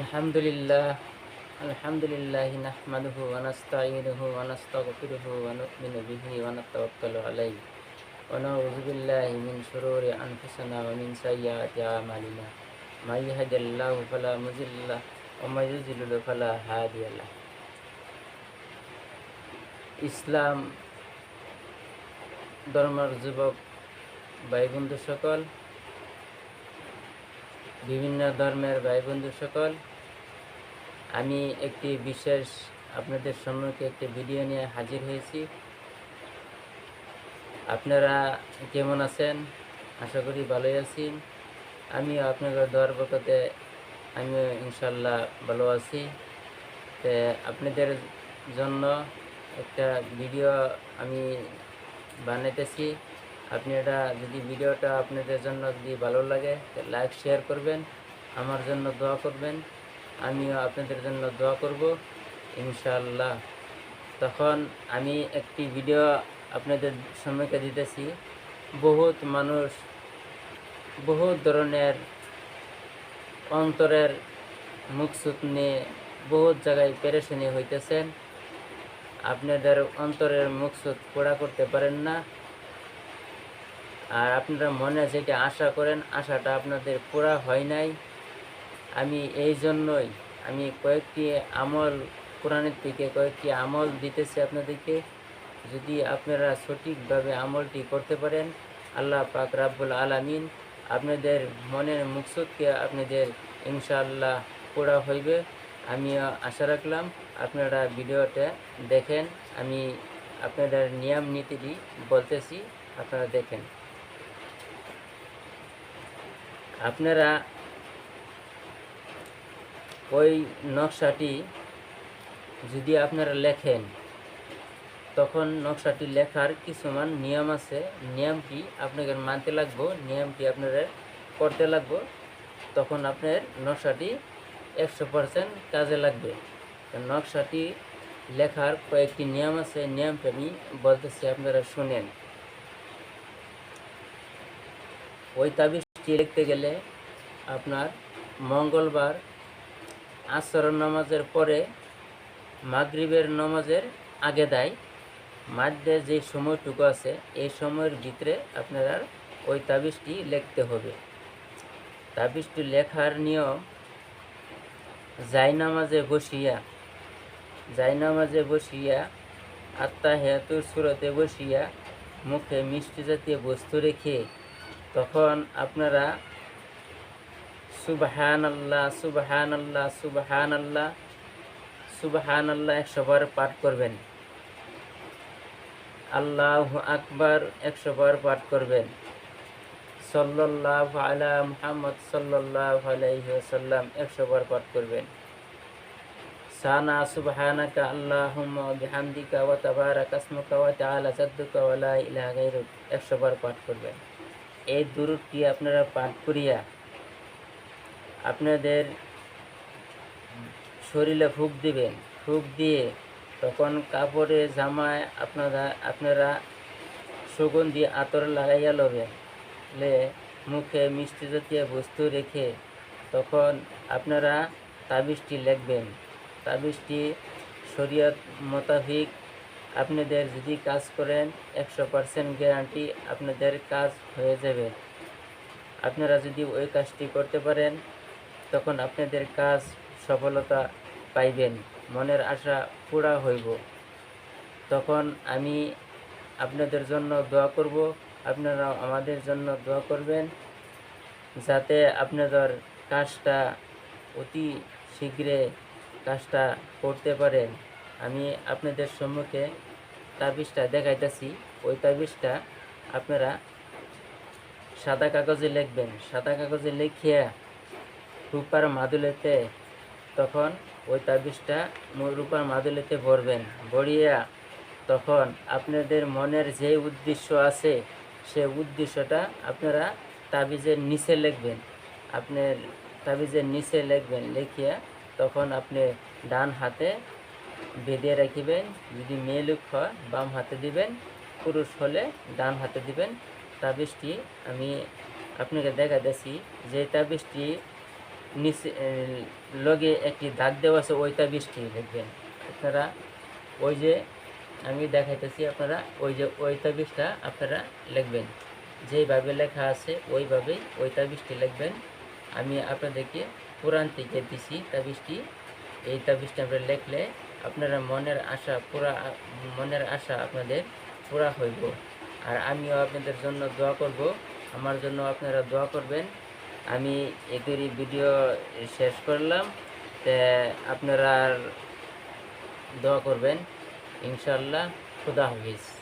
الحمد لله الحمد لله نحمده ونستعينه ونستغفره ونؤمن به ونتوكل عليه ونعوذ بالله من شرور أنفسنا ومن سيئات أعمالنا من يهد الله فلا مضل له ومن يضلل فلا هادي له ইসলাম ধর্মের যুবক ভাই বন্ধু সকল বিভিন্ন ধর্মের ভাই বন্ধু সকল। আমি একটি বিশেষ আপনাদের সম্মুখে একটি ভিডিও নিয়ে হাজির হয়েছি। আপনারা কেমন আছেন? আশা করি ভালোই আছি আমি আপনাদের দোয়ার বকতে আমিও ইনশাল্লাহ ভালো আছি। তে আপনাদের জন্য একটা ভিডিও আমি বানাইতেছি। আপনি এটা যদি ভিডিওটা আপনাদের জন্য যদি ভালো লাগে লাইক শেয়ার করবেন, আমার জন্য দোয়া করবেন, আমিও আপনাদের জন্য দোয়া করব ইনশাল্লাহ তখন আমি একটি ভিডিও আপনাদের সম্মুখে দিতেছি। বহুত মানুষ বহুত ধরনের অন্তরের মুখসুত নিয়ে বহুত জায়গায় পেরেশানি হইতেছেন। আপনাদের অন্তরের মুখসুত পোড়া করতে পারেন না। আর আপনারা মনে যেটা আশা করেন, আশাটা আপনাদের পুরা হয় নাই। আমি এই জন্যই আমি কয়েকটি আমল কোরআনের থেকে কয়েকটি আমল দিতেছি আপনাদেরকে। যদি আপনারা সঠিকভাবে আমলটি করতে পারেন, আল্লাহ পাক রাব্বুল আলামিন আপনাদের মনের মুকসুদকে আপনাদের ইনশাআল্লাহ পুরা হইবে। আমিও আশা রাখলাম আপনারা ভিডিওটা দেখেন, আমি আপনাদের নিয়ম নীতিটি বলতেছি, আপনারা দেখেন। আপনারা ওই নকশাটি যদি আপনারা লেখেন, তখন নকশাটি লেখার কিছুমান নিয়ম আছে। নিয়মটি আপনাকে মানতে লাগবো, নিয়মটি আপনারা করতে লাগবো। তখন আপনার নকশাটি একশো পারসেন্ট কাজে লাগবে। নকশাটি লেখার কয়েকটি নিয়ম আছে, নিয়মটা আমি বলতেছি, আপনারা শুনেন। ওই তাবিজটি লিখতে গেলে আপনার মঙ্গলবার আসর নামাজের পরে মাগরিবের নামাজের আগে দেয়। মাধ্যে যে সময়টুকু আছে, এই সময়ের ভিতরে আপনারা ওই তাবিজটি লিখতে হবে। তাবিজটি লেখার নিয়ম, জায়নামাজে বসিয়া জায়নামাজে বসিয়া আত্মা হেতুর সুরতে বসিয়া, মুখে মিষ্টি জাতীয় বস্তু রেখে তখন আপনারা সুবহান আল্লাহ সুবহান আল্লাহ সুবহান আল্লাহ সুবহান আল্লাহ একশো বার পাঠ করবেন। আল্লাহ আকবার একশো বার পাঠ করবেন। সাল্লাহ আলা মুহাম্মদ সাল্লাহ আলাইসাল্লাম একশো বার পাঠ করবেন। সানা সুবহানাকা আল্লাহুম্মা বিহামদিকা ওয়া তাবারাকা ইসমুকা ওয়া তাআলা জাদ্দুকা ওয়া লা ইলাহা গায়রুক একশো বার পাঠ করবেন। এই দুরুদটি আপনারা পাঠ করিয়া আপনাদের শরীরে ফুক দিবেন। ফুক দিয়ে তখন কাপড়ে জামায় আপনারা আপনারা সুগন্ধি আতর লাগাইয়া লবেন। লে মুখে মিষ্টি জাতীয় বস্তু রেখে তখন আপনারা তাবিজটি লিখবেন। তাবিজটি শরীয়ত মোতাবিক আপনাদের যদি কাজ করেন, একশো পারসেন্ট গ্যারান্টি আপনাদের কাজ হয়ে যাবে। আপনারা যদি ওই কাজটি করতে পারেন, তখন আপনাদের কাজ সফলতা পাইবেন, মনের আশা পুরা হইব। তখন আমি আপনাদের জন্য দোয়া করব আপনারা আমাদের জন্য দোয়া করবেন, যাতে আপনাদের কাজটা অতি শীঘ্রে কাজটা করতে পারেন। আমি আপনাদের সম্মুখে তাবিজটা দেখাইতেছি। ওই তাবিজটা আপনারা সাদা কাগজে লিখবেন। সাদা কাগজে লিখিয়া রূপার মাদুলেতে তখন ওই তাবিজটা রূপার মাদুলেতে ভরবেন। ভরিয়া তখন আপনাদের মনের যে উদ্দেশ্য আছে, সে উদ্দেশ্যটা আপনারা তাবিজের নিচে লিখবেন। আপনার তাবিজের নিচে লিখবেন। লিখিয়া তখন আপনি ডান হাতে বেঁধে রাখিবেন, যদি মেয়ে লোক হয়, বাম হাতে দিবেন, পুরুষ হলে ডান হাতে দিবেন। তাবিজটি আমি আপনাকে দেখা দিচ্ছি যে তাবিজটি নিচে লগে একটি দাগ দেওয়া আছে, ওই তাবিজটি লিখবেন আপনারা ওই যে আমি দেখাইতেছি আপনারা ওই যে ওই তাবিজটা আপনারা লিখবেন। যেইভাবে লেখা আছে, ওইভাবেই ওই তাবিজটি লিখবেন। আমি আপনাদেরকে কোরআন থেকে দিছি তাবিজটি। এই তাবিজটা আমরা লিখলে আপনারা মনের আশা পুরা, মনের আশা আপনাদের পুরা হইব। আর আমিও আপনাদের জন্য দোয়া করব। আমার জন্য আপনারা দোয়া করবেন। আমি এদেরই ভিডিও শেষ করলাম। তে আপনারা দোয়া করবেন। ইনশাল্লাহ খুদা হাফিজ।